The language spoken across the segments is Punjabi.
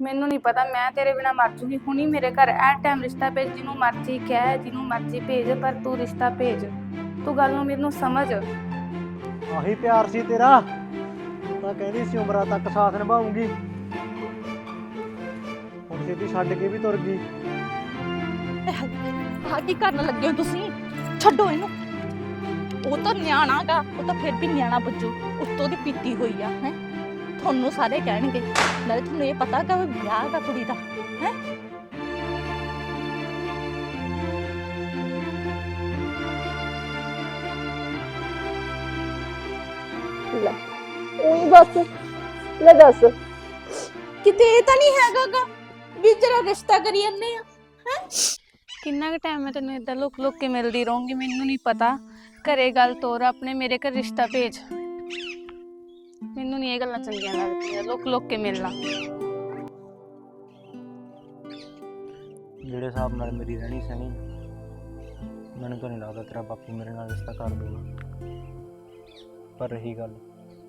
ਮੈਨੂੰ ਨਹੀਂ ਪਤਾ ਮੈਂ ਤੇਰੇ ਬਿਨਾ ਮਰ ਜੂਗੀ। ਹੁਣੀ ਮੇਰੇ ਘਰ ਐ ਟਾਈਮ ਰਿਸ਼ਤਾ ਭੇਜ ਜਿਹਨੂੰ ਮਰਜ਼ੀ ਕਹਿ ਜਿਹਨੂੰ ਮਰਜ਼ੀ ਭੇਜ ਪਰ ਤੂੰ ਰਿਸ਼ਤਾ ਭੇਜ। ਤੂੰ ਗੱਲ ਨੂੰ ਮੈਨੂੰ ਸਮਝ। ਆਹੀ ਪਿਆਰ ਸੀ ਤੇਰਾ। ਤੂੰ ਤਾਂ ਕਹਿੰਦੀ ਸੀ ਉਮਰਾਂ ਤੱਕ ਸਾਥ ਨਿਭਾਉਂਗੀ ਹੁਣ ਛੇਤੀ ਛੱਡ ਕੇ ਵੀ ਤੁਰ ਗਈ। ਆ ਕੀ ਕਰਨ ਲੱਗੇ ਹੋ ਤੁਸੀਂ? ਛੱਡੋ ਇਹਨੂੰ। ਉਹ ਤਾਂ ਨਿਆਣਾ ਗਾ ਉਹ ਤਾਂ ਫਿਰ ਵੀ ਨਿਆਣਾ ਬੱਜੂ ਉੱਤੋਂ ਦੀ ਪੀਤੀ ਹੋਈ ਆ ਹੈ? ਤੁਹਾਨੂੰ ਸਾਰੇ ਕਹਿਣਗੇ। ਨਾਲੇ ਤੁਹਾਨੂੰ ਇਹ ਪਤਾ ਕਿ ਵਿਆਹ ਦਾ ਕੁੜੀ ਦਾ ਹੈ? ਲੈ ਉਹੀ ਬਸ ਲੈ ਦੱਸ। ਕਿਤੇ ਇਹ ਤਾਂ ਨਹੀਂ ਹੈਗਾ ਗਾ ਵੀ ਤੇਰਾ ਰਿਸ਼ਤਾ ਕਰੀ ਜਾਂਦੇ ਆ ਹੈ? ਕਿੰਨਾ ਕੁ ਟਾਈਮ ਮੈਂ ਤੈਨੂੰ ਇਦਾਂ ਲੁਕ ਲੁਕ ਕੇ ਮਿਲਦੀ ਰਹੂੰਗੀ ਮੈਨੂੰ ਨਹੀਂ ਪਤਾ। ਘਰੇ ਗੱਲ ਤੋਰ ਆਪਣੇ ਮੇਰੇ ਘਰ ਰਿਸ਼ਤਾ ਭੇਜ। ਮੈਨੂੰ ਨਹੀਂ ਇਹ ਗੱਲਾਂ ਚੰਗੀਆਂ ਲੱਗਦੀਆਂ ਲੁਕ ਲੁਕ ਕੇ ਮਿਲਣਾ ਜਿਹੜੇ ਹਿਸਾਬ ਨਾਲ ਮੇਰੀ ਰਹਿਣੀ ਸਹਿਣੀ ਮੈਨੂੰ ਤਾਂ ਨਹੀਂ ਲੱਗਦਾ ਤੇਰਾ ਬਾਪੂ ਮੇਰੇ ਨਾਲ ਰਿਸ਼ਤਾ ਕਰ ਦੂਗਾ ਪਰ ਰਹੀ ਗੱਲ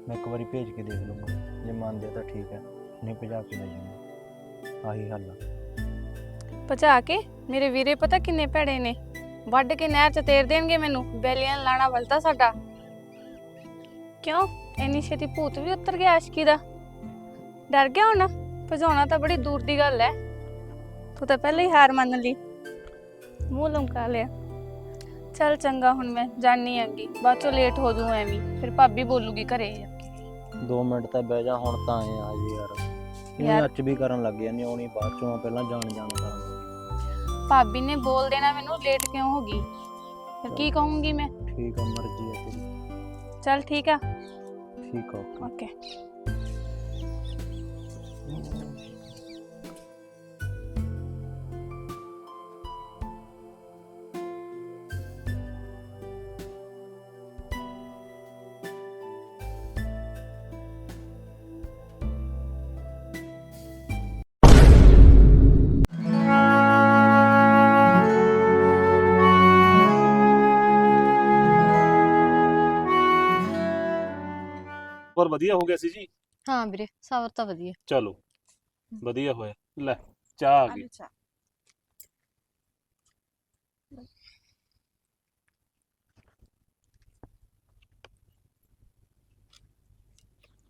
ਮੈਂ ਇੱਕ ਵਾਰੀ ਭੇਜ ਕੇ ਦੇਖ ਲੂੰਗਾ ਜੇ ਮੰਨਦੇ ਤਾਂ ਠੀਕ ਹੈ ਨਹੀਂ ਭਜਾ ਕੇ ਲੈ ਜਾਊਂਗਾ। ਆਹੀ ਹੱਲ ਆ। ਭਜਾ ਕੇ? ਮੇਰੇ ਵੀਰੇ ਪਤਾ ਕਿੰਨੇ ਭੈੜੇ ਨੇ। ਵੱਢ ਕੇ ਨਹਿਰ ਚ ਤੇਰ ਦੇਣਗੇ ਮੈਨੂੰ। ਬੈਲੀਆਂ ਲਾਣਾ ਵਲਤਾ ਸਾਡਾ। ਕਿਉਂ? ਇੰਨੀ ਛੇਤੀ ਭੂਤ ਵੀ ਉਤਰ ਗਿਆ ਆਸ਼ਕੀ ਦਾ। ਡਰ ਗਿਆ ਹੁਣ? ਭਜਾਉਣਾ ਤਾਂ ਬੜੀ ਦੂਰ ਦੀ ਗੱਲ ਹੈ ਤੂੰ ਤਾਂ ਪਹਿਲਾਂ ਹੀ ਹਾਰ ਮੰਨ ਲਈ। ਮੂੰਹ ਲਮਕਾ ਲਿਆ। ਚੱਲ ਚੰਗਾ ਹੁਣ ਮੈਂ ਜਾਣੀ ਆਂਗੀ ਬਾਅਦ ਚੋਂ ਲੇਟ ਹੋ ਜਾਊ ਐਵੇਂ। ਫਿਰ ਭਾਬੀ ਬੋਲੂਗੀ ਘਰੇ ਜਾ ਕੇ। 2 ਮਿੰਟ ਤਾਂ ਬਹਿ ਜਾ ਹੁਣ ਤਾਂ ਆਏ ਆ ਜੀ ਯਾਰ। ਇਹ ਯਾਰ- ਅੱਜ ਵੀ ਕਰਨ ਲੱਗ ਜਾਂਦੀ ਆਉਣੀ ਬਾਅਦ ਚੋਂ ਪਹਿਲਾਂ ਜਾਣ ਜਾਣ ਲੱਗੀ। ਭਾਬੀ ਨੇ ਬੋਲ ਦੇਣਾ ਮੈਨੂੰ ਲੇਟ ਕਿਉਂ ਹੋ ਗਈ? ਫਿਰ ਕੀ ਕਹੂੰਗੀ ਮੈਂ? ਠੀਕ ਆ ਮਰਜ਼ੀ ਹੈ ਤੇਰੀ। ਚੱਲ ਠੀਕ ਆ। ਠੀਕ ਆ ਓਕੇ। ਪਰ ਵਧੀਆ ਹੋ ਗਿਆ ਸੀ ਜੀ? ਹਾਂ ਵੀਰੇ ਸਬਰ ਤਾਂ ਵਧੀਆ। ਚਲੋ ਵਧੀਆ ਹੋਇਆ। ਲੈ ਚਾਹ ਆ ਗਈ।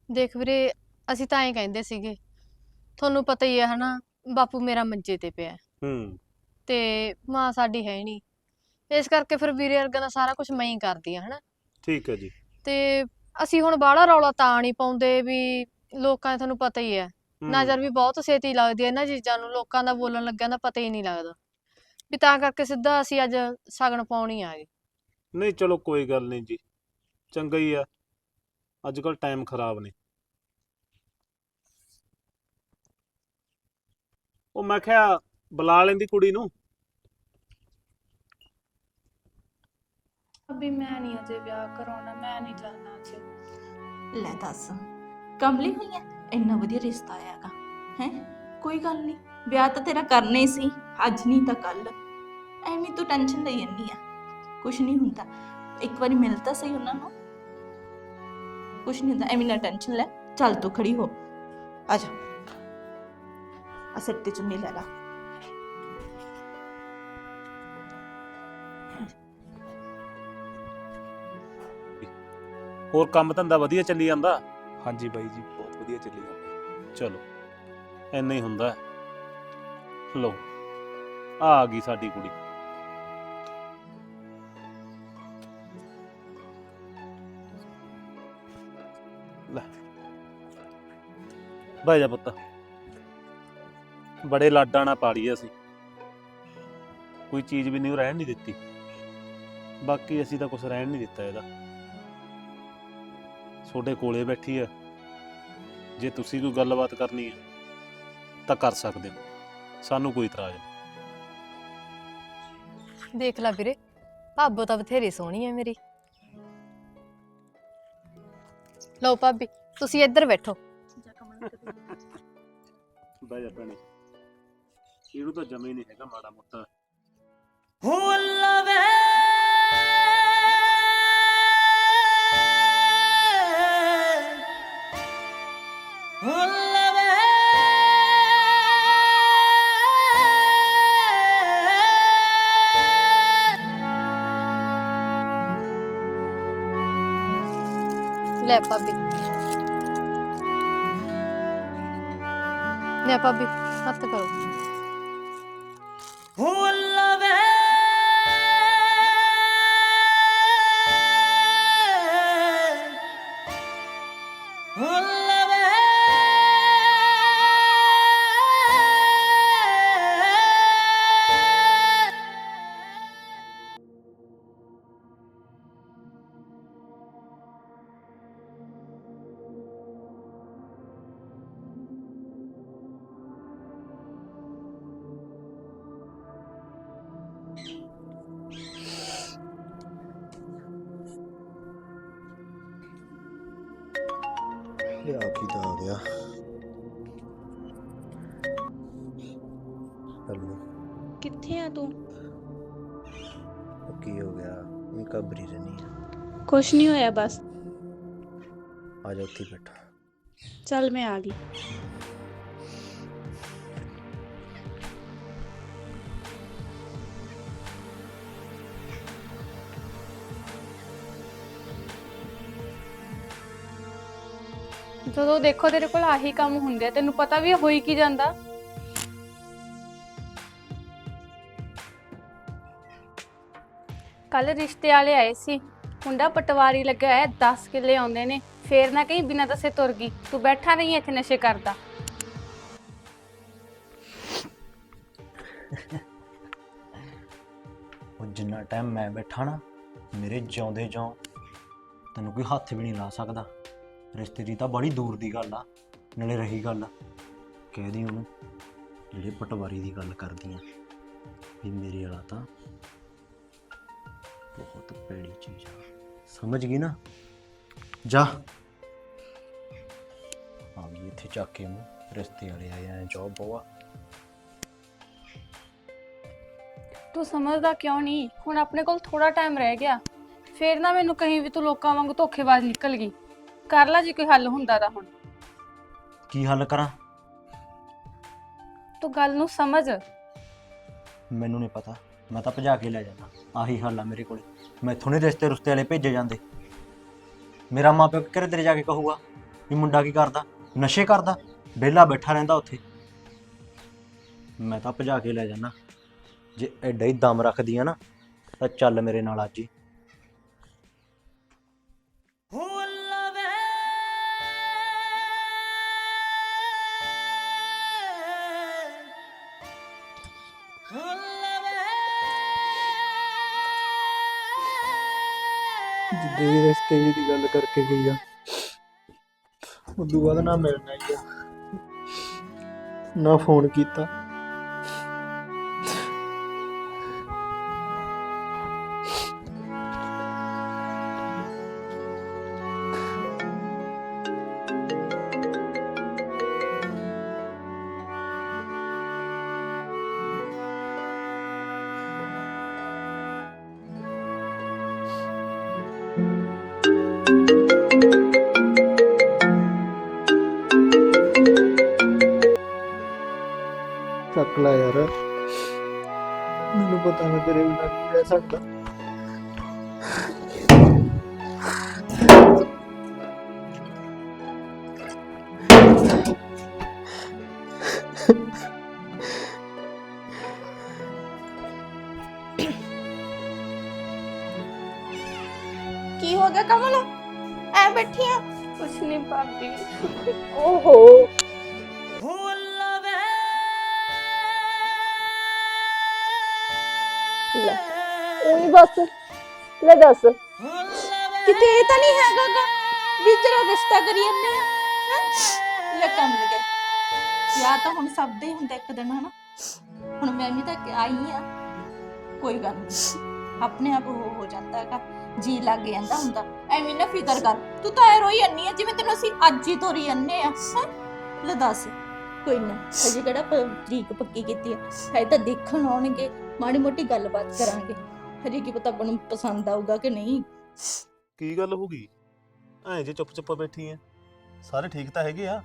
ਦੇਖ ਵੀਰੇ ਅਸੀਂ ਤਾਂ ਐਂ ਕਹਿੰਦੇ ਸੀਗੇ ਤੁਹਾਨੂੰ ਪਤਾ ਹੀ ਹੈ ਹਨਾ ਬਾਪੂ ਮੇਰਾ ਮੰਜੇ ਤੇ ਪਿਆ ਹੈ। ਹੂੰ। ਤੇ ਮਾਂ ਸਾਡੀ ਹੈ ਨਹੀਂ। ਇਸ ਕਰਕੇ ਫਿਰ ਵੀਰੇ ਵਰਗਾ ਦਾ ਸਾਰਾ ਕੁਝ ਮੈਂ ਹੀ ਕਰਦੀ ਆ ਹਨਾ। ਠੀਕ ਹੈ ਜੀ। ਤੇ ਅਸੀਂ ਹੁਣ ਬਾਹਲਾ ਰੌਲਾ ਤਾਂ ਨਹੀਂ ਪਾਉਂਦੇ ਵੀ ਲੋਕਾਂ ਦਾ ਤੁਹਾਨੂੰ ਪਤਾ ਹੀ ਹੈ। ਨਜ਼ਰ ਵੀ ਬਹੁਤ ਛੇਤੀ ਲੱਗਦੀ ਹੈ ਇਹਨਾਂ ਚੀਜ਼ਾਂ ਨੂੰ ਲੋਕਾਂ ਦਾ ਬੋਲਣ ਲੱਗਿਆਂ ਦਾ ਪਤਾ ਹੀ ਨਹੀਂ ਲੱਗਦਾ। ਵੀ ਤਾਂ ਕਰਕੇ ਸਿੱਧਾ ਅਸੀਂ ਅੱਜ ਸ਼ਗਨ ਪਾਉਣ ਆ ਗਏ ਨਹੀਂ ਚਲੋ ਕੋਈ ਗੱਲ ਨਹੀਂ ਜੀ। ਚੰਗਾ ਹੀ ਆ। ਅੱਜ ਕੱਲ ਟਾਈਮ ਖਰਾਬ ਨੇ। ਉਹ ਮੈਂ ਕਿਹਾ ਬੁਲਾ ਲੈਂਦੀ ਕੁੜੀ ਨੂੰ। ਅਭੀ ਮੈਂ ਨਹੀਂ ਅਜੇ ਵਿਆਹ ਕਰਾਉਣਾ, ਮੈਂ ਨਹੀਂ ਜਾਣਾ ਅਜੇ। ਲੈ ਦੱਸ, ਕਮਲੀ ਹੋਈ ਐ? ਇੰਨਾ ਵਧੀਆ ਰਿਸ਼ਤਾ ਆਇਆਗਾ ਹੈ? ਕੋਈ ਗੱਲ ਨਹੀਂ, ਵਿਆਹ ਤਾਂ ਤੇਰਾ ਕਰਨਾ ਹੀ ਸੀ, ਅੱਜ ਨਹੀਂ ਤਾਂ ਕੱਲ ਐਵੇਂ ਤੂੰ ਟੈਨਸ਼ਨ ਲਈ ਜੰਨੀ ਆ ਕੁਛ ਨਹੀਂ ਹੁੰਦਾ, ਇੱਕ ਵਾਰੀ ਮਿਲ ਤਾਂ ਸਹੀ ਉਹਨਾਂ ਨੂੰ। ਕੁਛ ਨਹੀਂ ਹੁੰਦਾ, ਐਵੇਂ ਨਾ ਟੈਨਸ਼ਨ ਲੈ, ਚੱਲ ਤੂੰ ਖੜੀ ਹੋ। ਆ ਜਾ। ਆ ਸਿਰ ਤੇ ਚੁੰਨੀ ਲੈ ਲਾ। ਹੋਰ ਕੰਮ ਧੰਦਾ ਵਧੀਆ ਚੱਲੀ ਜਾਂਦਾ? ਹਾਂਜੀ ਬਾਈ ਜੀ ਬਹੁਤ ਵਧੀਆ ਚੱਲੀ ਜਾਂਦਾ। ਚਲੋ ਐਨਾ ਹੀ ਹੁੰਦਾ। ਲੋ ਆ ਆ ਗਈ ਸਾਡੀ ਕੁੜੀ। ਲੈ ਬਹਿ ਜਾ ਪੁੱਤ। ਬੜੇ ਲਾਡਾਂ ਨਾਲ ਪਾਲੀ ਅਸੀਂ। ਕੋਈ ਚੀਜ਼ ਵੀ ਨਹੀਂ ਰਹਿਣ ਨਹੀਂ ਦਿੱਤੀ। ਬਾਕੀ ਅਸੀਂ ਤਾਂ ਕੁਝ ਰਹਿਣ ਨਹੀਂ ਦਿੱਤਾ ਇਹਦਾ। ਤੁਹਾਡੇ ਕੋਲੇ ਬੈਠੀ ਆ ਜੇ ਤੁਸੀਂ ਕੋਈ ਗੱਲਬਾਤ ਕਰਨੀ ਹੈ ਤਾਂ ਕਰ ਸਕਦੇ ਹੋ। ਸਾਨੂੰ ਕੋਈ ਇਤਰਾਜ਼ ਨਹੀਂ। ਦੇਖ ਲੈ ਵੀਰੇ ਭਾਬੋ ਤਾਂ ਬਥੇਰੀ ਸੋਹਣੀ ਹੈ ਮੇਰੀ। ਲਓ ਭਾਬੀ ਤੁਸੀਂ ਇੱਧਰ ਬੈਠੋ। ਬਹਿ ਜਾ ਭੈਣੇ। ਇਹਨੂੰ ਤਾਂ ਜਮੇ ਨਹੀਂ ਹੈਗਾ ਮਾੜਾ ਮੋਟਾ। ਲੈ ਭਾਬੀ। ਲੈ ਭਾਬੀ ਹੱਥ ਕਰੋ। ਹੋਏ ਉਹ ਕੀ ਹੋ ਗਿਆ? ਇਹ ਕਬਰੀ ਰਹਿਣੀ ਆ। ਕੁਛ ਨਹੀਂ ਹੋਇਆ ਬਸ। ਆ ਜਾ ਉੱਥੇ ਹੀ ਬੈਠਾ। ਚੱਲ ਮੈਂ ਆ ਗਈ। ਜਦੋਂ ਦੇਖੋ ਤੇਰੇ ਕੋਲ ਆਹੀ ਕੰਮ ਹੁੰਦੇ ਆ ਤੈਨੂੰ ਪਤਾ ਵੀ ਆ ਹੋਈ ਕੀ ਜਾਂਦਾ। ਕੱਲ ਰਿਸ਼ਤੇ ਵਾਲੇ ਆਏ ਸੀ। ਮੁੰਡਾ ਪਟਵਾਰੀ ਲੱਗਿਆ ਹੋਇਆ 10 ਕਿੱਲੇ ਆਉਂਦੇ ਨੇ। ਫੇਰ ਨਾ ਕਹੀਂ ਬਿਨਾਂ ਦੱਸੇ ਤੁਰ ਗਈ। ਤੂੰ ਬੈਠਾ ਨਹੀਂ ਇੱਥੇ ਨਸ਼ੇ ਕਰਦਾ। ਉਹ ਜਿੰਨਾ ਟਾਈਮ ਮੈਂ ਬੈਠਾ ਨਾ, ਮੇਰੇ ਜਿਉਂਦੇ ਜਿਉਂ ਤੈਨੂੰ ਕੋਈ ਹੱਥ ਵੀ ਨਹੀਂ ਲਾ ਸਕਦਾ। ਰਿਸ਼ਤੇ ਦੀ ਤਾਂ ਬੜੀ ਦੂਰ ਦੀ ਗੱਲ ਆ, ਨਾਲੇ ਰਹੀ ਗੱਲ ਕਹਿ ਦੀ ਉਹਨੂੰ, ਜਿਹੜੇ ਪਟਵਾਰੀ ਦੀ ਗੱਲ ਕਰਦੀ ਆ, ਵੀ ਮੇਰੇ ਵਾਲਾ ਤਾਂ ਬਹੁਤ ਪੈੜੀ ਚੀਜ਼ ਆ। ਸਮਝ ਗਈ ਨਾ? ਜਾ। ਆ ਗਈ ਇੱਥੇ ਚੱਕ ਕੇ ਉਹਨੂੰ ਰਿਸ਼ਤੇ ਵਾਲੇ ਆਏ ਆ ਜੋਬ ਬੋਆ ਤੂੰ ਸਮਝਦਾ ਕਿਉਂ ਨਹੀਂ? ਹੁਣ ਆਪਣੇ ਕੋਲ ਥੋੜਾ ਟਾਈਮ ਰਹਿ ਗਿਆ। ਫੇਰ ਨਾ ਮੈਨੂੰ ਕਹੀਂ ਵੀ ਤੂੰ ਲੋਕਾਂ ਵਾਂਗ ਧੋਖੇਬਾਜ਼ ਨਿਕਲ ਗਈ। ਕਰ ਲੈ ਜੇ ਕੋਈ ਹੱਲ ਹੁੰਦਾ ਤਾਂ ਹੁਣ। ਕੀ ਹੱਲ ਕਰਾਂ? ਤੂੰ ਗੱਲ ਨੂੰ ਸਮਝ। ਮੈਨੂੰ ਨਹੀਂ ਪਤਾ। ਮੈਂ ਤਾਂ ਭਜਾ ਕੇ ਲੈ ਜਾਣਾ ਆਹੀ ਹਾਲ ਆ ਮੇਰੇ ਕੋਲੇ। ਮੈਥੋਂ ਨਹੀਂ ਰਿਸ਼ਤੇ ਰੁਸ਼ਤੇ ਵਾਲੇ ਭੇਜੇ ਜਾਂਦੇ। ਮੇਰਾ ਮਾਂ ਪਿਓ ਕਿਹੜੇ ਤੇਰੇ ਜਾ ਕੇ ਕਹੂਗਾ ਵੀ ਮੁੰਡਾ ਕੀ ਕਰਦਾ? ਨਸ਼ੇ ਕਰਦਾ? ਵਿਹਲਾ ਬੈਠਾ ਰਹਿੰਦਾ ਉੱਥੇ। ਮੈਂ ਤਾਂ ਭਜਾ ਕੇ ਲੈ ਜਾਣਾ ਜੇ ਐਡਾ ਹੀ ਦਮ ਰੱਖਦੀ ਆ ਨਾ, ਤਾਂ ਚੱਲ ਮੇਰੇ ਨਾਲ ਅੱਜ ਹੀ। ਜਿੱਦੇ ਵੀ ਰਿਸ਼ਤੇ ਜੀ ਦੀ ਗੱਲ ਕਰਕੇ ਗਈ ਆ। ਉਦੋਂ ਬਾਅਦ ਨਾ ਮਿਲਣਾ ਹੀ ਆ। ਨਾ ਫੋਨ ਕੀਤਾ। ਚੱਕ ਲੈ ਯਾਰ ਮੈਨੂੰ ਪਤਾ ਮੈਂ ਤੇਰੇ ਬਿਨਾਂ ਨਹੀਂ ਰਹਿ ਸਕਦਾ ਕੀ ਹੋ ਗਿਆ ਕਮਲ ਐ ਬੈਠੀ ਆ ਕੁਛ ਨਹੀਂ ਭਾਬੀ ਓਹੋ ਲੈ ਦੱਸ। ਕਿਤੇ ਇਹ ਤਾਂ ਨਹੀਂ ਹੈਗਾ ਗਾ ਵੀ ਤੇਰਾ ਰਿਸ਼ਤਾ ਕਰੀ ਜਾਂਦੇ ਆ, ਹੈਂ? ਲੈ ਕੰਮ ਲਗੇ ਵਿਆਹ ਤਾਂ ਹੁਣ ਸਭ ਦੇ ਹੀ ਹੁੰਦਾ ਇੱਕ ਦਿਨ, ਹਨਾ? ਹੁਣ ਮੈਂ ਵੀ ਤਾਂ ਆਈ ਆ, ਕੋਈ ਗੱਲ ਨਹੀਂ ਆਪਣੇ ਆਪ ਹੋ ਹੋ ਜਾਂਦਾ ਹੈਗਾ, ਜੀ ਲੱਗ ਜਾਂਦਾ ਹੁੰਦਾ। ਐਵੇਂ ਨਾ ਫਿਕਰ ਕਰ। ਤੂੰ ਤਾਂ ਐ ਰੋਈ ਜਾਂਦੀ ਆ, ਜਿਵੇਂ ਤੈਨੂੰ ਅਸੀਂ ਅੱਜ ਹੀ ਤੋਰੀ ਜਾਂਦੇ ਆ, ਹੈਂ? ਲੈ ਦੱਸ। ਕੋਈ ਨਾ, ਅਜੇ ਕਿਹੜਾ ਪ- ਤਰੀਕ ਪੱਕੀ ਕੀਤੀ ਆ। ਹੈ ਤਾਂ ਦੇਖਣ ਆਉਣਗੇ, ਮਾੜੀ ਮੋਟੀ ਗੱਲਬਾਤ ਕਰਾਂਗੇ। ਹਜੇ ਕੀ ਪਤਾ ਆਪਾਂ ਨੂੰ ਪਸੰਦ ਆਊਗਾ ਕਿ ਨਹੀਂ। ਕੀ ਗੱਲ ਹੋ ਗਈ? ਐਂ ਜੇ ਚੁੱਪ ਚੁੱਪ ਬੈਠੀ ਐ। ਸਾਰੇ ਠੀਕ ਤਾਂ ਹੈਗੇ ਆ?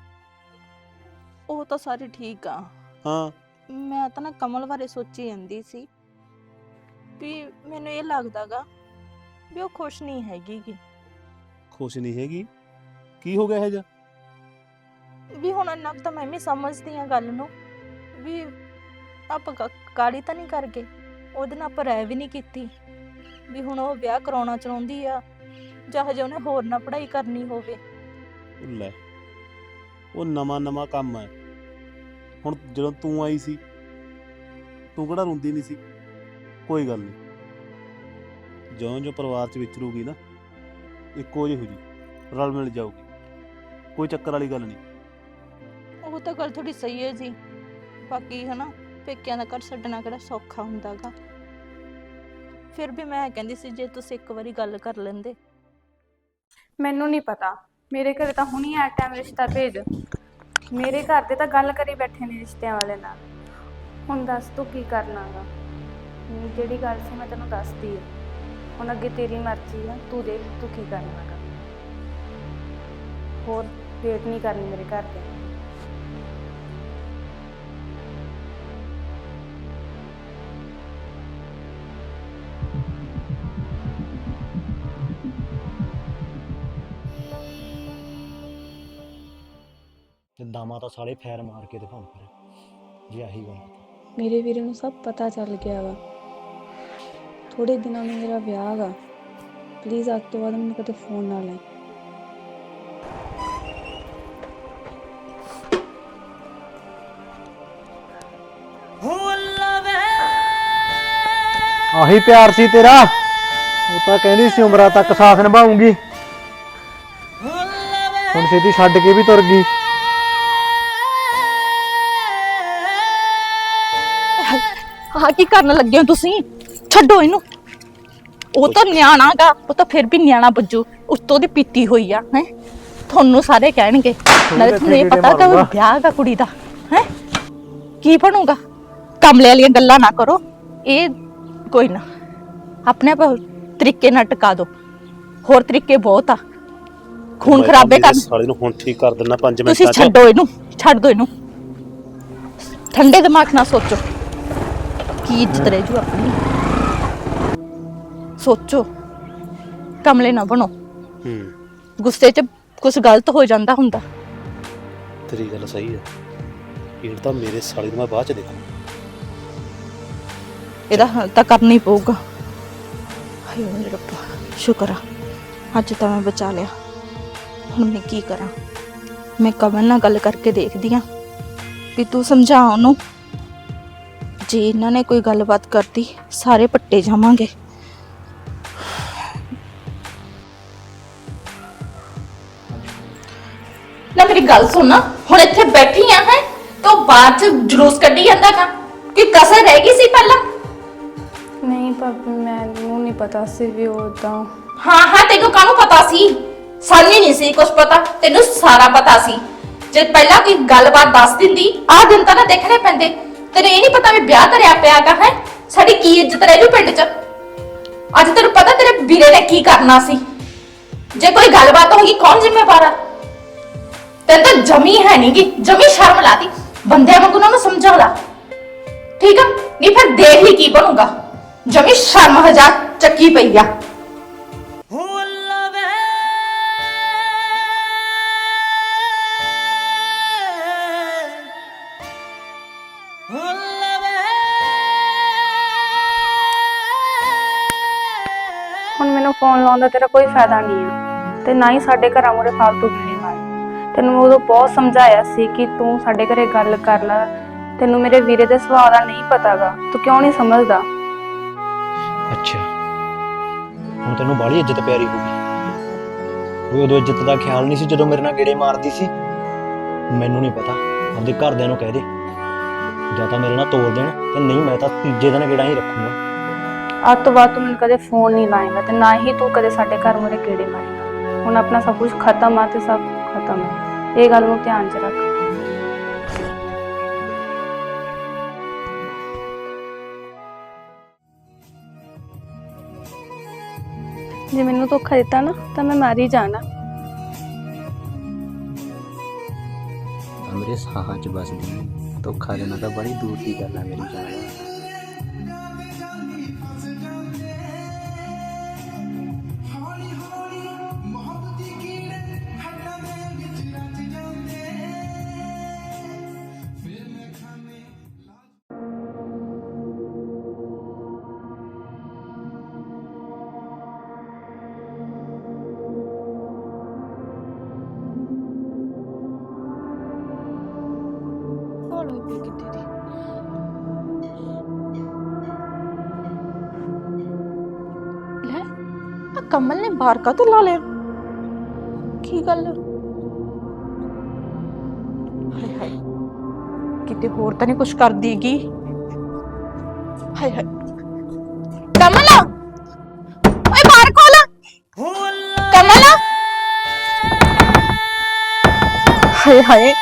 ਉਹ ਤਾਂ ਸਾਰੇ ਠੀਕ ਆ। ਹਾਂ। ਮੈਂ ਤਾਂ ਨਾ ਕਮਲ ਬਾਰੇ ਸੋਚੀ ਜਾਂਦੀ ਸੀ ਵੀ ਮੈਨੂੰ ਇਹ ਲੱਗਦਾਗਾ ਵੀ ਉਹ ਖੁਸ਼ ਨਹੀਂ ਹੈਗੀ ਗੀ। ਖੁਸ਼ ਨਹੀਂ ਹੈਗੀ? ਕੀ ਹੋ ਗਿਆ ਇਹ ਜਿਹਾ? ਵੀ ਹੁਣ ਇੰਨਾ ਕੁ ਤਾਂ ਮੈਂ ਵੀ ਸਮਝਦੀ ਆ ਗੱਲ ਨੂੰ। ਵੀ ਆਪਾਂ ਕ- ਕਾਹਲੀ ਤਾਂ ਨਹੀਂ ਕਰ ਗਏ। ਉਹਦੇ ਨਾਲ ਆਪਾਂ ਰਹਿ ਵੀ ਨਹੀਂ ਕੀਤੀ। ਵੀ ਹੁਣ ਉਹ ਵਿਆਹ ਕਰਾਉਣਾ ਚਾਹੁੰਦੀ ਆ ਜਾਂ ਹਜੇ ਉਹਨੇ ਹੋਰ ਨਾ ਪੜ੍ਹਾਈ ਕਰਨੀ ਹੋਵੇ। ਉਹ ਲੈ ਉਹ ਨਵਾਂ ਨਵਾਂ ਕੰਮ ਹੈ। ਹੁਣ ਜਦੋਂ ਤੂੰ ਆਈ ਸੀ ਤੂੰ ਕਿਹੜਾ ਰੋਂਦੀ ਨਹੀਂ ਸੀ? ਕੋਈ ਗੱਲ ਨਹੀਂ। ਜਿਉਂ ਜਿਉਂ ਪਰਿਵਾਰ ਚ ਵਿਚਰੂਗੀ ਨਾ ਇੱਕੋ ਜਿਹੀ ਹੋ ਜੀ ਰਲ ਮਿਲ ਜਾਊਗੀ। ਕੋਈ ਚੱਕਰ ਵਾਲੀ ਗੱਲ ਨਹੀਂ। ਉਹ ਤਾਂ ਗੱਲ ਥੋੜੀ ਸਹੀ ਹੈ ਜੀ। ਬਾਕੀ ਹਨਾ ਪੇਕਿਆਂ ਦਾ ਘਰ ਛੱਡਣਾ ਕਿਹੜਾ ਸੌਖਾ ਹੁੰਦਾਗਾ। ਫਿਰ ਵੀ ਮੈਂ ਕਹਿੰਦੀ ਸੀ, ਜੇ ਤੁਸੀਂ ਇੱਕ ਵਾਰੀ ਗੱਲ ਕਰ ਲੈਂਦੇ। ਮੈਨੂੰ ਨਹੀਂ ਪਤਾ। ਮੇਰੇ ਘਰੇ ਤਾਂ ਹੁਣੀ ਆ ਟਾਈਮ ਰਿਸ਼ਤਾ ਭੇਜ। ਮੇਰੇ ਘਰ ਦੇ ਤਾਂ ਗੱਲ ਕਰੀ ਬੈਠੇ ਨੇ ਰਿਸ਼ਤਿਆਂ ਵਾਲੇ ਨਾਲ। ਹੁਣ ਦੱਸ ਤੂੰ ਕੀ ਕਰਨਾਗਾ? ਜਿਹੜੀ ਗੱਲ ਸੀ ਮੈਂ ਤੈਨੂੰ ਦੱਸਦੀ ਆ। ਹੁਣ ਅੱਗੇ ਤੇਰੀ ਮਰਜ਼ੀ ਆ। ਤੂੰ ਦੇਖ, ਤੂੰ ਕੀ ਕਰਨਾਗਾ। ਹੋਰ ਵੇਟ ਨਹੀਂ ਕਰਨੀ ਮੇਰੇ ਘਰ ਦੇ। ਦਾਮਾ ਤਾਂ ਸਾਲੇ ਫੈਰ ਮਾਰ ਕੇ ਦਿਖਾਉਣ ਫਿਰ। ਜੇ ਆਹੀ ਗੱਲ ਆ। ਮੇਰੇ ਵੀਰੇ ਨੂੰ ਸਭ ਪਤਾ ਚੱਲ ਗਿਆ ਵਾ। ਥੋੜੇ ਦਿਨਾਂ ਨੂੰ ਮੇਰਾ ਵਿਆਹ ਗਾ ਪਲੀਜ਼ ਅੱਜ ਤੋਂ ਬਾਅਦ ਮੈਨੂੰ ਕਦੇ ਫੋਨ ਨਾ ਲਾਈ ਆਹੀ ਪਿਆਰ ਸੀ ਤੇਰਾ। ਉਹ ਤਾਂ ਕਹਿੰਦੀ ਸੀ ਉਮਰਾਂ ਤੱਕ ਸਾਥ ਨਿਭਾਉਂਗੀ। ਹੁਣ ਛੇਤੀ ਛੱਡ ਕੇ ਵੀ ਤੁਰ ਗਈ। ਆਹ ਕੀ ਕਰਨ ਲੱਗੇ ਹੋ ਤੁਸੀਂ? ਛੱਡੋ ਇਹਨੂੰ। ਉਹ ਤਾਂ ਨਿਆਣਾ ਗਾ ਉਹ ਤਾਂ ਫਿਰ ਵੀ ਨਿਆਣਾ ਬੱਜੂ ਉੱਤੋਂ ਦੀ ਪੀਤੀ ਹੋਈ ਆ ਹੈ? ਤੁਹਾਨੂੰ ਸਾਰੇ ਕਹਿਣਗੇ। ਨਾਲੇ ਤੁਹਾਨੂੰ ਇਹ ਪਤਾ ਕਿ। ਵਿਆਹ ਦਾ ਕੁੜੀ ਦਾ ਹੈ? ਕੀ ਬਣੂਗਾ? ਕਮਲੇ ਵਾਲੀਆਂ ਗੱਲਾਂ ਨਾ ਕਰੋ। ਇਹ ਕੋਈ ਨਾ ਆਪਣੇ ਆਪ ਤਰੀਕੇ ਨਾਲ ਟਿਕਾ ਦਿਓ। ਹੋਰ ਤਰੀਕੇ ਬਹੁਤ ਆ। ਖੂਨ ਖਰਾਬੇ ਕਰ ਸਾਲੇ ਨੂੰ ਹੁਣ ਠੀਕ ਕਰ ਦਿੰਦਾ 5 ਤੁਸੀਂ ਮਿੰਟਾਂ ਚ। ਛੱਡੋ ਇਹਨੂੰ ਛੱਡ ਦਿਓ ਇਹਨੂੰ। ਠੰਡੇ ਦਿਮਾਗ ਨਾਲ ਸੋਚੋ। ਕੀ ਇੱਜ਼ਤ ਰਹਿ ਜੂ ਆਪਣੀ? ਸੋਚੋ ਕਮਲੇ ਨਾ ਬਣੋ। ਹੂੰ। ਗੁੱਸੇ 'ਚ ਕੁਝ ਗਲਤ ਹੋ ਜਾਂਦਾ ਹੁੰਦਾ। ਤੇਰੀ ਗੱਲ ਸਹੀ ਹੈ ਇਹ ਤਾਂ ਮੇਰੇ ਸਾਲੇ ਨੂੰ ਮੈਂ ਬਾਅਦ ਚ ਦੇਖੂ। ਇਹਦਾ ਹੱਲ ਤਾਂ ਕਰਨਾ ਹੀ ਪਊਗਾ। ਹਾਏ ਮੇਰੇ ਰੱਬਾ ਸ਼ੁਕਰ ਆ। ਅੱਜ ਤਾਂ ਮੈਂ ਬਚਾ ਲਿਆ। ਹੁਣ ਮੈਂ ਕੀ ਕਰਾਂ? ਮੈਂ ਕਮਲ ਨਾਲ ਗੱਲ ਕਰਕੇ ਦੇਖਦੀ ਆ। ਵੀ ਤੂੰ ਸਮਝਾ ਉਹਨੂੰ। ਜੇ ਇਹਨਾਂ ਨੇ ਕੋਈ ਗੱਲਬਾਤ ਕਰਤੀ ਸਾਰੇ ਪੱਟੇ ਜਾਵਾਂਗੇ। ਨਾ ਮੇਰੀ ਗੱਲ ਸੁਣ ਹੁਣ ਇੱਥੇ ਬੈਠੀ ਆ ਹੈ ਤੂੰ ਬਾਅਦ ਚ ਜਲੂਸ ਕੱਢੀ ਜਾਂਦਾ ਕਾ ਕਿ ਕਸਰ ਰਹਿ ਗਈ ਸੀ ਪਹਿਲਾਂ? ਨਹੀਂ ਪਰ ਮੈਨੂੰ ਨਹੀਂ ਪਤਾ ਸੀ ਵੀ ਉਹ ਤਾਂ ਹਾਂ ਹਾਂ ਤੈਨੂੰ ਕਾਹਨੂੰ ਪਤਾ ਸੀ? ਸਾਨੂੰ ਨਹੀਂ ਸੀ ਕੁਝ ਪਤਾ ਤੈਨੂੰ ਸਾਰਾ ਪਤਾ ਸੀ। ਜੇ ਪਹਿਲਾਂ ਕੋਈ ਗੱਲਬਾਤ ਦੱਸ ਦਿੰਦੀ ਆਹ ਦਿਨ ਤਾਂ ਨਾ ਦੇਖਣੇ ਪੈਂਦੇ। ਤੈਨੂੰ ਇਹ ਨਹੀਂ ਪਤਾ ਵੀ ਵਿਆਹ ਧਰਿਆ ਪਿਆਗਾ ਹੈ? ਸਾਡੀ ਕੀ ਇੱਜ਼ਤ ਰਹਿ ਜੂ ਪਿੰਡ 'ਚ? ਅੱਜ ਤੈਨੂੰ ਪਤਾ ਤੇਰੇ ਵੀਰੇ ਨੇ ਕੀ ਕਰਨਾ ਸੀ। ਜੇ ਕੋਈ ਗੱਲਬਾਤ ਹੋਗੀ ਕੌਣ ਜ਼ਿੰਮੇਵਾਰ ਆ? ਤੈਨੂੰ ਤਾਂ ਜਮੀ ਹੈ ਨਹੀਂਗੀ ਜਮੀ ਸ਼ਰਮ ਲਾਤੀ ਬੰਦਿਆਂ ਵਾਂਗੂ ਉਹਨਾਂ ਨੂੰ ਸਮਝਾ ਲਾ ਠੀਕ ਆ? ਨਹੀਂ ਫਿਰ ਦੇਖ ਲਈ ਕੀ ਬਣੂਗਾ। ਜਮੀ ਸ਼ਰਮ ਹਜਾਰ ਚੱਕੀ ਪਈ ਆ। ਮੈਨੂੰ ਦਾ ਤੇਰਾ ਕੋਈ ਫਾਇਦਾ ਨਹੀਂ ਆ। ਤੇ ਨਾ ਹੀ ਸਾਡੇ ਘਰਾਂ ਮੂਹਰੇ ਫालतू ਗੇੜੇ ਮਾਰ। ਤੈਨੂੰ ਉਦੋਂ ਬਹੁਤ ਸਮਝਾਇਆ ਸੀ ਕਿ ਤੂੰ ਸਾਡੇ ਘਰੇ ਗੱਲ ਕਰ ਲੈ। ਤੈਨੂੰ ਮੇਰੇ ਵੀਰੇ ਦੇ ਸੁਭਾਅ ਦਾ ਨਹੀਂ ਪਤਾਗਾ। ਤੂੰ ਕਿਉਂ ਨਹੀਂ ਸਮਝਦਾ? ਅੱਛਾ। ਹੁਣ ਤੈਨੂੰ ਬਾਹਲੀ ਇੱਜ਼ਤ ਪਿਆਰੀ ਹੋ ਗਈ। ਉਹ ਉਦੋਂ ਇੱਜ਼ਤ ਦਾ ਖਿਆਲ ਨਹੀਂ ਸੀ ਜਦੋਂ ਮੇਰੇ ਨਾਲ ਗੇੜੇ ਮਾਰਦੀ ਸੀ? ਮੈਨੂੰ ਨਹੀਂ ਪਤਾ। ਆਪਦੇ ਘਰਦਿਆਂ ਨੂੰ ਕਹਿ ਦੇ। ਜਾਂ ਤਾਂ ਮੇਰੇ ਨਾਲ ਤੋੜ ਦੇਣ ਤੇ ਨਹੀਂ ਮੈਂ ਤਾਂ ਤੀਜੇ ਦਿਨ ਗੇੜਾ ਹੀ ਰੱਖੂੰਗਾ। ਅੱਜ ਤੋਂ ਬਾਅਦ ਤੂੰ ਮੈਨੂੰ ਕਦੇ ਫੋਨ ਨਹੀਂ ਲਾਏਗਾ ਤੇ ਨਾ ਹੀ ਤੂੰ ਕਦੇ ਸਾਡੇ ਘਰ ਮੂਹਰੇ ਗੇੜੇ ਮਾਰੇਗਾ ਹੁਣ ਆਪਣਾ ਸਭ ਕੁਝ ਖਤਮ ਆ ਤੇ ਸਭ ਖਤਮ ਹੈ ਇਹ ਗੱਲ ਨੂੰ ਧਿਆਨ 'ਚ ਰੱਖ। ਜੇ ਮੈਨੂੰ ਧੋਖਾ ਦਿੱਤਾ ਨਾ, ਤਾਂ ਮੈਂ ਮਾਰ ਹੀ ਜਾਣਾ। ਤਾਂ ਮੇਰੇ ਸਾਹਾਂ 'ਚ ਵੱਸਦੀ ਧੋਖਾ ਦੇਣਾ ਤਾਂ ਬੜੀ ਦੂਰ ਦੀ ਗੱਲ ਹੈ ਮੇਰੀ ਜਾਨ। ਕਮਲ ਨੇ ਬਾਹਰ ਕਾ ਲਾ ਲਿਆ ਕੀ ਗੱਲ ਹਾਏ ਹਾਏ ਕਿਤੇ ਹੋਰ ਤਾਂ ਨਹੀਂ ਕੁਝ ਕਰ ਦੇਗੀ ਹਾਏ ਹਾਏ ਕਮਲ ਓਏ ਬਾਹਰ ਖੋਲ ਕਮਲ ਹਾਏ ਹਾਏ